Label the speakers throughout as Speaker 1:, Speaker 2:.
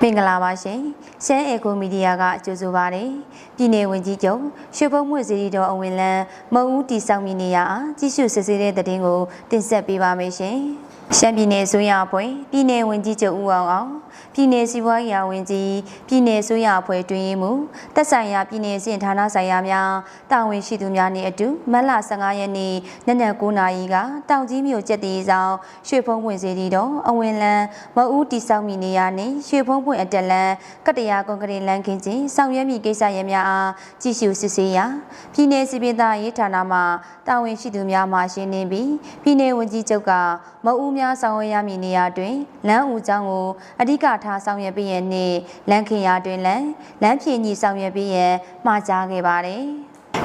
Speaker 1: မင်္ဂလာပါရှင်ရှမ်းအေကိုမီဒီယာကကြိုဆိုပါရယ်ပြည်내ဝင်ကြီးချုပ်ရွှေဘုံမွေစီရီတော်အဝင်လန်းမုံဦးတီဆောင်မီနေရအားကြီးစုစစ်ဆေးတဲ့တဲ့တင်ကိုတင်ဆက်ပေးပါမယ်ရှင်ရှမ်းပြည်နယ်ဆိုရအဖွဲ့ပြည်내ဝင်ကြီးချုပ်ဦးအောင်အောင်ပြည်내စီးပွားရေးဝန်ကြီးပြည်내ဆိုရအဖွဲ့တွင်ရေးမှုတက်ဆိုင်ရာပြည်내စင်ဌာနဆိုင်ရာများတာဝန်ရှိသူများနှင့်အတူမတ်လ15ရက်နေ့နနက်9:00နာရီကတောင်ကြီးမြို့ကျက်တီဆောင်ရွှေဘုံဝင်စီရီတော်အဝင်လန်းမုံဦးတီဆောင်မီနေရနှင့်ရွှေဘုံ ပွင့်အတက်လန်းကတရာကွန်ကရစ်လမ်းခင်းချင်းဆောင်ရွက်မိကိစ္စရပ်များအားကြည့်ရှုစစ်ဆေးရာပြည်내စီပင်သားရေးဌာနမှတာဝန်ရှိသူများမှရှင်းလင်းပြီးပြည်내ဝန်ကြီးချုပ်ကမအူးများဆောင်ရွက်ရမည့်နေရာတွင်လမ်းဦးကျောင်းကိုအဓိကထားဆောင်ရွက်ပြီးရန်နှင့်လမ်းခင်ရာတွင်လည်းလမ်းဖြည့်ညီဆောင်ရွက်ပြီးရန်မှာကြားခဲ့ပါတယ်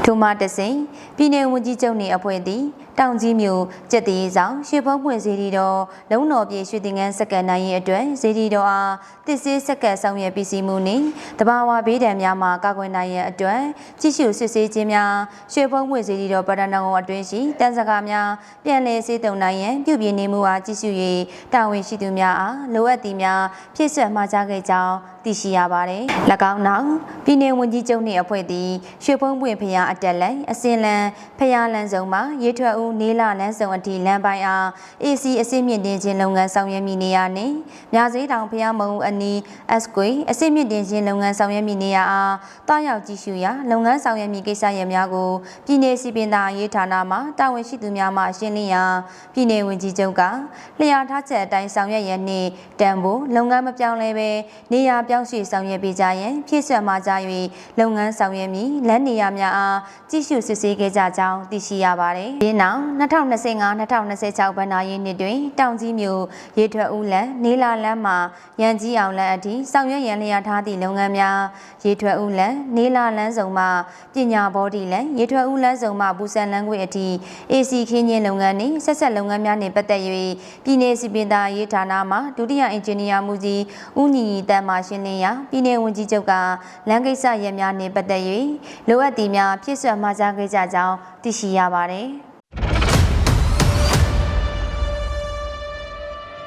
Speaker 1: ထိုမှတစိန်ပြည်내ဝန်ကြီးချုပ်နှင့်အဖွဲ့သည်တောင်ကြီးမြို့ကျက်တီဆောင်ရွှေဘုံပွင့်စီရီတော်လုံတော်ပြေရွှေတင်ငန်းစက္ကန့်နိုင်ရဲ့အတွက်စီရီတော်အားတစ်စေးစက္ကန့်ဆောင်ရွက်ပြီးစီမှုနှင့်တဘာဝဘေးဒဏ်များမှကာကွယ်နိုင်ရန်အတွက်ကြည့်ရှုစစ်ဆေးခြင်းများရွှေဘုံပွင့်စီရီတော်ပဒနာကုံအတွင်းရှိတန်စကားများပြန်လည်စေတုံနိုင်ရန်ပြုပြင်နေမှုအားကြည့်ရှု၍တာဝန်ရှိသူများအားလိုအပ်သည်များဖြည့်ဆွတ်မှာကြားခဲ့ကြောင်းသိရှိရပါတယ်။၎င်းနောက်ပြည်내ဝန်ကြီးချုပ်နှင့်အဖွဲ့သည်ရွှေဘုံပွင့်ဖျားအတက်လန်အစင်လန်ဖျားလန်ဆောင်မှာရေထွက်ဦးနေလလန်းဆောင်အထိလမ်းပိုင်းအား AC အစစ်မြင့်တင်ခြင်းလုပ်ငန်းဆောင်ရွက်မိနေရနှင့်မြစည်းတောင်ဖျားမုံအနီး S ကွေအစစ်မြင့်တင်ခြင်းလုပ်ငန်းဆောင်ရွက်မိနေရအားတားရောက်ကြည့်ရှုရာလုပ်ငန်းဆောင်ရွက်မိကိစ္စရပ်များကိုပြည်내စီပင်သားရေးဌာနမှတာဝန်ရှိသူများမှရှင်းလင်းရာပြည်내ဝန်ကြီးချုပ်ကလျှာထားချက်အတိုင်းဆောင်ရွက်ရန်နှင့်တန်ဖိုးလုပ်ငန်းမပြောင်းလဲပဲနေရာပြောင်းရွှေ့ဆောင်ရွက်ပေးကြရန်ဖြည့်ဆွတ်မှာကြ၍လုပ်ငန်းဆောင်ရွက်မည်လက်နေရာများအားကြည့်ရှုစစ်ဆေးခဲ့ကြကြောင်းသိရှိရပါတယ်။ဒီနောက်2025-2026ဘဏ္ဍာရေးနှစ်တွင်တောင်ကြီးမြို့ရေထွက်ဦးလန်နေလာလန်းမှာရန်ကြီးအောင်လန်းအထိဆောင်ရွက်ရန်လျာထားသည့်လုပ်ငန်းများရေထွက်ဦးလန်နေလာလန်းဆောင်မှပညာဘောဒီလန်ရေထွက်ဦးလန်းဆောင်မှဘူဆန်လန်းခွေအထိ AC ခင်းချင်းလုပ်ငန်းနှင့်ဆက်ဆက်လုပ်ငန်းများနှင့်ပတ်သက်၍ပြည်내စီပင်သားရေးဌာနမှဒုတိယအင်ဂျင်နီယာမှုကြီးဦးညီညီတန်မှရှင်းလင်းရာပြည်내ဝန်ကြီးချုပ်ကလမ်းကိစ္စရပ်များနှင့်ပတ်သက်၍လိုအပ်သည်များဖြစ်ဆွတ်မှာကြားခဲ့ကြကြောင်းသိရှိရပါသည်